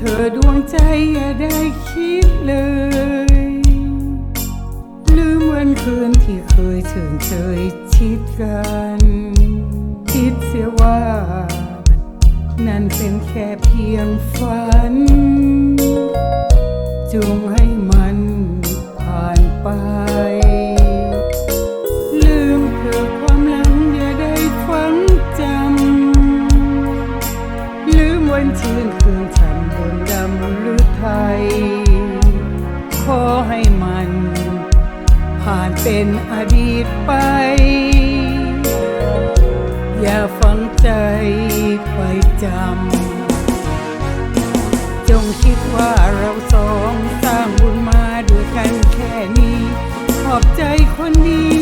เธอดวงใจอย่าได้คิดเลย ลืมวันคืนที่เคยถึงเคยชิดกัน คิดเสียว่า นั่นเป็นแค่เพียงฝันจงให้มัน ให้มัน ผ่านเป็นอดีตไป อย่าฝังใจไปจำ จงคิดว่าเราสองสร้างบุญมาด้วยกันแค่นี้ ขอบใจคนดี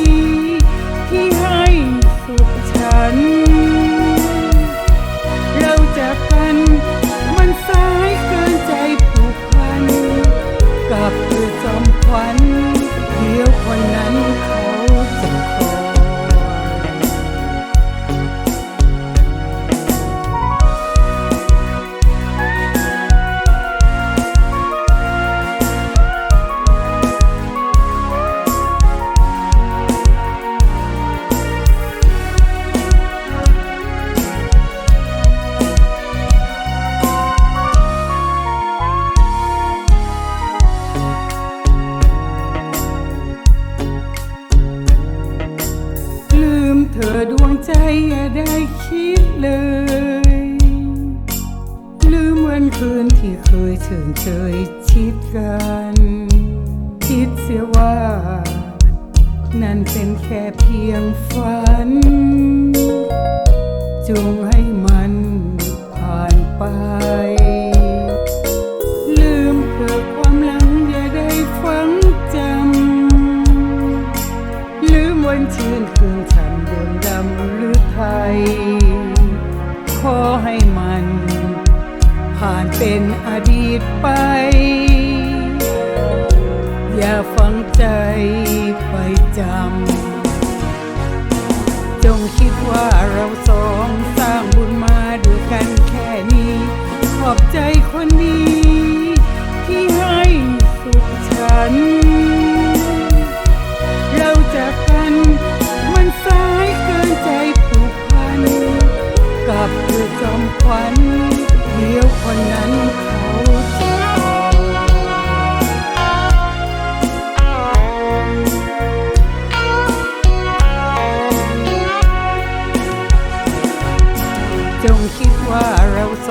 ธอดวงใจอย่าได้คิดเลย ลืมวันคืนที่เคยถึงเคยชิดกัน คิดเสียว่า นั่นเป็นแค่เพียงฝัน จงให้มันผ่านไป ลืมเธอความหลังอย่าได้ฝังจำ ลืมวันชื่นคืน ให้มัน ผ่านเป็นอดีตไป อย่าฝังใจไปจำ จงคิดว่าเราสองสร้างบุญมา ว่